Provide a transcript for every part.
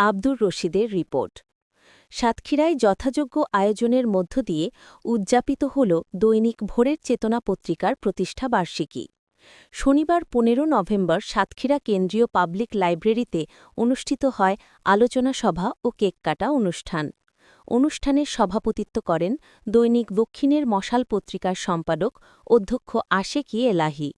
আব্দুর রশিদের রিপোর্ট। সাতক্ষীরায় যথাযোগ্য আয়োজনের মধ্য দিয়ে উদযাপিত হল দৈনিক ভোরের চেতনা পত্রিকার প্রতিষ্ঠা বার্ষিকী। শনিবার পনেরো নভেম্বর সাতক্ষীরা কেন্দ্রীয় পাবলিক লাইব্রেরিতে অনুষ্ঠিত হয় আলোচনা সভা ও কেক কাটা অনুষ্ঠান। অনুষ্ঠানের সভাপতিত্ব করেন দৈনিক দক্ষিণের মশাল পত্রিকার সম্পাদক অধ্যক্ষ আশেকি এলাহি।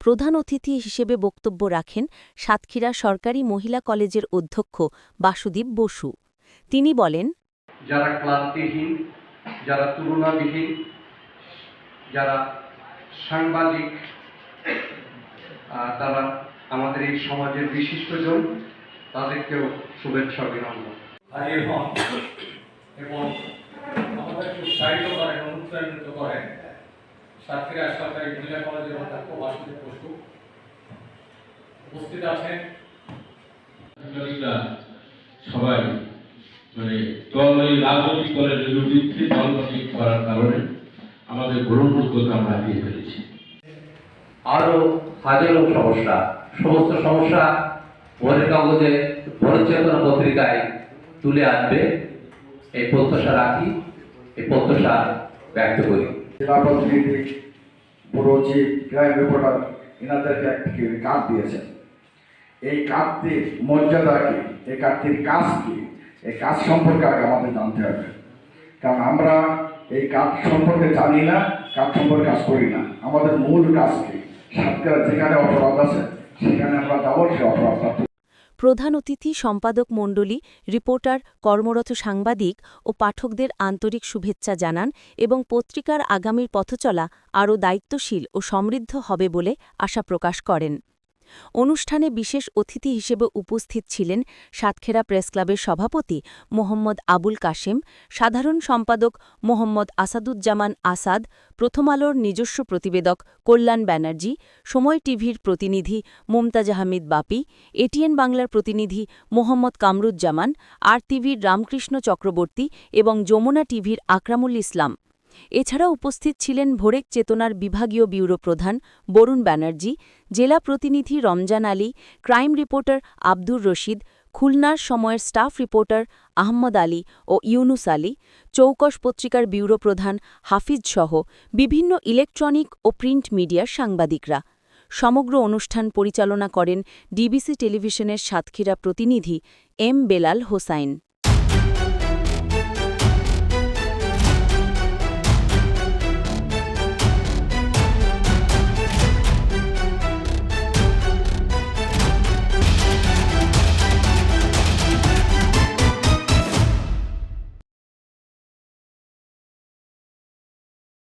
প্রধান অতিথি হিসেবে বক্তব্য রাখেন সাতক্ষীরা সরকারি মহিলা কলেজের অধ্যক্ষ বাসুদীপ বসু। তিনি বলেন যারা ক্লান্তিহীন যারা তুলনাবিহীন যারা সাংবাদিক তারা আমাদের এই সমাজের বিশিষ্টজন তাদেরকেও শুভেচ্ছা অভিনন্দন। এবং আমাদেরকে উৎসাহিত করেন অনুপ্রাণিত করেন। সাতক্ষীরা সরকারি মহিলা কলেজের অধ্যক্ষ বাসুদেব বসু উপস্থিত আছেন। সবাই মানে দল রাজনৈতিক দলের বিরুদ্ধে দলগতি করার কারণে আমাদের গ্রহণযোগ্যতা আমরা হারিয়ে ফেলেছি। আরও হাজারো সমস্যা সমস্ত সমস্যা ভোরের কাগজে ভোরের চেতনা পত্রিকায় তুলে আনবে। এই প্রত্যাশা রাখি এই প্রত্যাশা ব্যক্ত করি। জেলা প্রতিনিধি পুরো ক্রাইম রিপোর্টার এনাদেরকে একটি কাজ দিয়েছেন। এই কাজটির মর্যাদা কি? এই কাজটির কাজ কি? এই কাজ সম্পর্কে আগে আমাদের জানতে হবে। কারণ আমরা এই কাজ সম্পর্কে জানি না, কাজ সম্পর্কে কাজ করি না। আমাদের মূল কাজ কি? সাতক্ষীরা যেখানে অপরাধ আছে, সেখানে আমরা যাব সে অপরাধটা প্রধান অতিথি সম্পাদক মণ্ডলী, রিপোর্টার, কর্মরত সাংবাদিক ও পাঠকদের আন্তরিক শুভেচ্ছা জানান এবং পত্রিকার আগামীর পথচলা আরও দায়িত্বশীল ও সমৃদ্ধ হবে বলে আশা প্রকাশ করেন। অনুষ্ঠানে বিশেষ অতিথি হিসেবে উপস্থিত ছিলেন সাতক্ষীরা প্রেসক্লাবের সভাপতি মোহাম্মদ আবুল কাশেম, সাধারণ সম্পাদক মোহাম্মদ আসাদুজ্জামান আসাদ, প্রথম আলোর নিজস্ব প্রতিবেদক কল্যাণ ব্যানার্জি, সময় টিভির প্রতিনিধি মুমতাজ আহমেদ বাপি, এটিএন বাংলার প্রতিনিধি মোহাম্মদ কামরুজ্জামান, আর টিভির রামকৃষ্ণ চক্রবর্তী এবং যমুনা টিভির আকরামুল ইসলাম। এছাড়া উপস্থিত ছিলেন ভোরেক চেতনার বিভাগীয় ব্যুরো প্রধান বরুণ ব্যানার্জি, জেলা প্রতিনিধি রমজান আলী, ক্রাইম রিপোর্টার আব্দুর রশিদ, খুলনার সময়ের স্টাফ রিপোর্টার আহমদ আলী ও ইউনুস আলী চৌকশ পত্রিকার ব্যুরো প্রধান হাফিজ সহ বিভিন্ন ইলেকট্রনিক ও প্রিন্ট মিডিয়ার সাংবাদিকরা। সমগ্র অনুষ্ঠান পরিচালনা করেন ডিবিসি টেলিভিশনের সাতক্ষীরা প্রতিনিধি এম বেলাল হোসাইন।